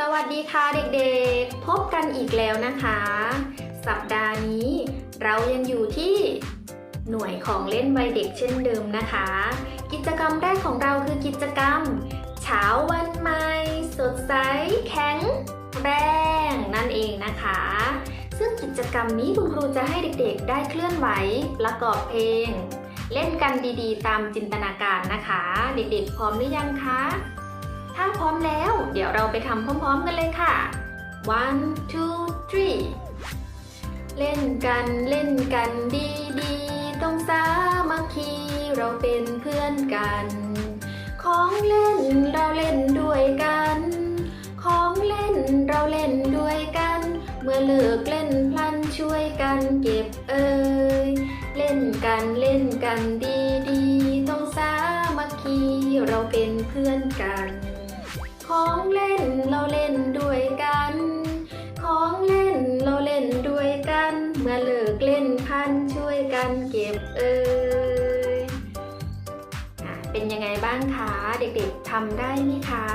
สวัสดีค่ะเด็กๆ พบกันอีกแล้วนะคะ สัปดาห์นี้เรายังอยู่ที่หน่วยของเล่นวัยเด็กเช่นเดิมนะคะ กิจกรรมแรกของเราคือกิจกรรม เช้าวันใหม่ สดใส แข็ง แรงนั่นเองนะคะ ซึ่งกิจกรรมนี้คุณครูจะให้เด็กๆ ได้เคลื่อนไหวประกอบเพลง เล่นกันดีๆ ตามจินตนาการนะคะ เด็กๆ พร้อมหรือยังคะ ถ้าพร้อมแล้ว เดี๋ยวเราไปทำพร้อมๆกันเลยค่ะ one two three เล่นกันเล่นกันดีๆต้องสามัคคีเราเป็นเพื่อนกัน ของเล่นเราเล่นด้วยกัน ของเล่นเราเล่นด้วยกัน เมื่อเลิกเล่นพลันช่วยกันเก็บเอ่ยเล่นกันเล่นกันดีๆต้องสามัคคีเราเป็นเพื่อนกัน ของเล่นเราเล่นด้วยกัน ของเล่นเราเล่นด้วยกัน เมื่อเลิกเล่นพันช่วยกันเก็บเอ่ยอะเป็นยังไงบ้างคะเด็กๆทำได้ไหมคะ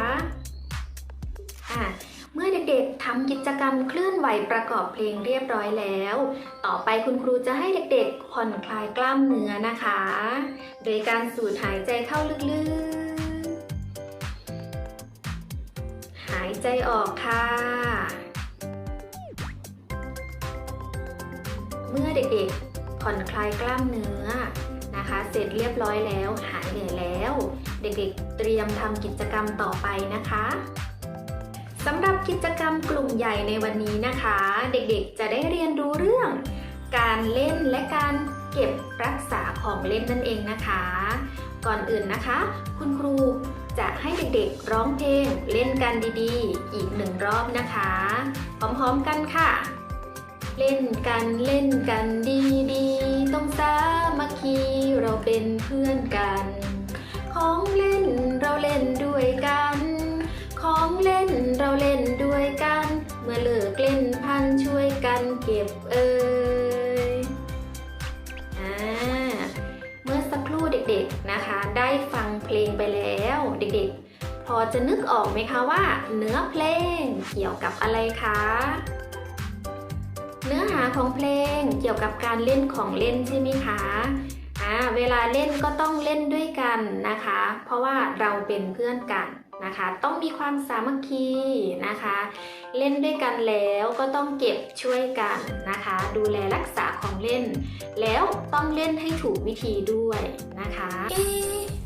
อะเมื่อเด็กๆทำกิจกรรมเคลื่อนไหวประกอบเพลงเรียบร้อยแล้ว ต่อไปคุณครูจะให้เด็กๆผ่อนคลายกล้ามเนื้อนะคะ โดยการสูดหายใจเข้าลึก ใจออกค่ะ เมื่อเด็กๆผ่อนคลายกล้ามเนื้อนะคะ เสร็จเรียบร้อยแล้ว หายเหนื่อยแล้ว เด็กๆเตรียมทำกิจกรรมต่อไปนะคะสำหรับกิจกรรมกลุ่มใหญ่ในวันนี้นะคะ เด็กๆจะได้เรียนรู้เรื่อง การเล่นและการเก็บรักษาของเล่นนั่นเองนะคะ ก่อนอื่นนะคะ คุณครู จะให้เด็กๆร้องเพลงเล่นกันดีๆ อีกหนึ่งรอบนะคะ พร้อมๆกันค่ะ เล่นกันเล่นกันดีๆ ต้องสามัคคีเราเป็นเพื่อนกัน เด็กๆ พอจะนึกออกไหมคะว่า เนื้อเพลงเกี่ยวกับอะไรคะ เนื้อหาของเพลงเกี่ยวกับการเล่นของเล่นใช่ไหมคะอ่าเวลาเล่นก็ต้องเล่นด้วยกันนะคะ เพราะว่าเราเป็นเพื่อนกันนะคะ ต้องมีความสามัคคีนะคะ เล่นด้วยกันแล้วก็ต้องเก็บช่วยกันนะคะ ดูแลรักษาของเล่น แล้วต้องเล่นให้ถูกวิธีด้วยนะคะเอ๊ะ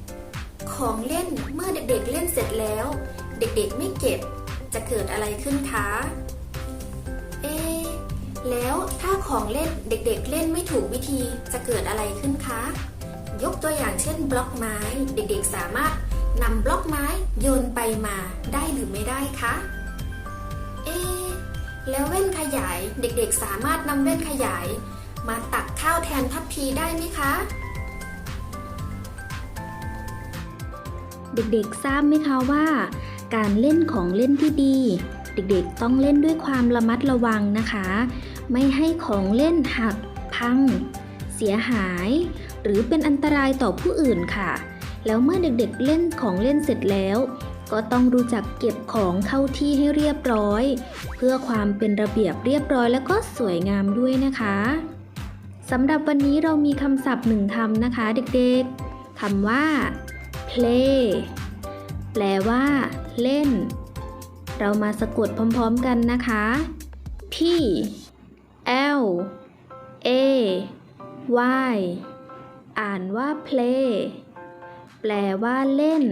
ของเล่นเมื่อเด็กๆเล่นเสร็จแล้ว เด็กๆไม่เก็บจะเกิดอะไรขึ้นคะ เอ๊แล้วถ้าของเล่นเด็กๆ เล่นไม่ถูกวิธีจะเกิดอะไรขึ้นคะ ยกตัวอย่างเช่น บล็อกไม้ เด็กๆสามารถนำบล็อกไม้โยนไปมาได้หรือไม่ได้คะ เอ๊แล้วแว่นขยายเด็กๆ สามารถนำแว่นขยาย มาตักข้าวแทนทัพพีได้ไหมคะ เด็กๆทราบไหมคะว่า การเล่นของเล่นที่ดี เด็กๆต้องเล่นด้วยความระมัดระวังนะคะ ไม่ให้ของเล่นหัก พัง เสียหาย หรือเป็นอันตรายต่อผู้อื่นค่ะ แล้วเมื่อเด็กๆเล่นของเล่นเสร็จแล้ว ก็ต้องรู้จักเก็บของเข้าที่ให้เรียบร้อย เพื่อความเป็นระเบียบเรียบร้อยแล้วก็สวยงามด้วยนะคะสำหรับวันนี้เรามีคำศัพท์หนึ่งคำนะคะ เด็กๆคำว่า play แปลว่า เล่น เรามาสะกดพร้อมๆกันนะคะ P L A Y อ่านว่า play แปลว่าเล่น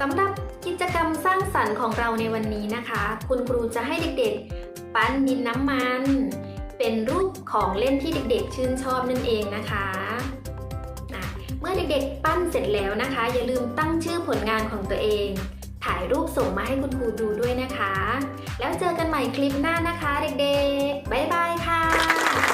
สำหรับกิจกรรมสร้างสรรค์ของเราในวันนี้นะคะ คุณครูจะให้เด็กๆ ปั้นดินน้ำมัน เป็นรูปของเล่นที่เด็กๆ ชื่นชอบนั่นเองนะคะอะ เมื่อเด็กๆ ปั้นเสร็จแล้วนะคะ อย่าลืมตั้งชื่อผลงานของตัวเอง ถ่ายรูปส่งมาให้คุณครูดูด้วยนะคะ แล้วเจอกันใหม่คลิปหน้านะคะ เด็กๆ บ๊ายบายค่ะ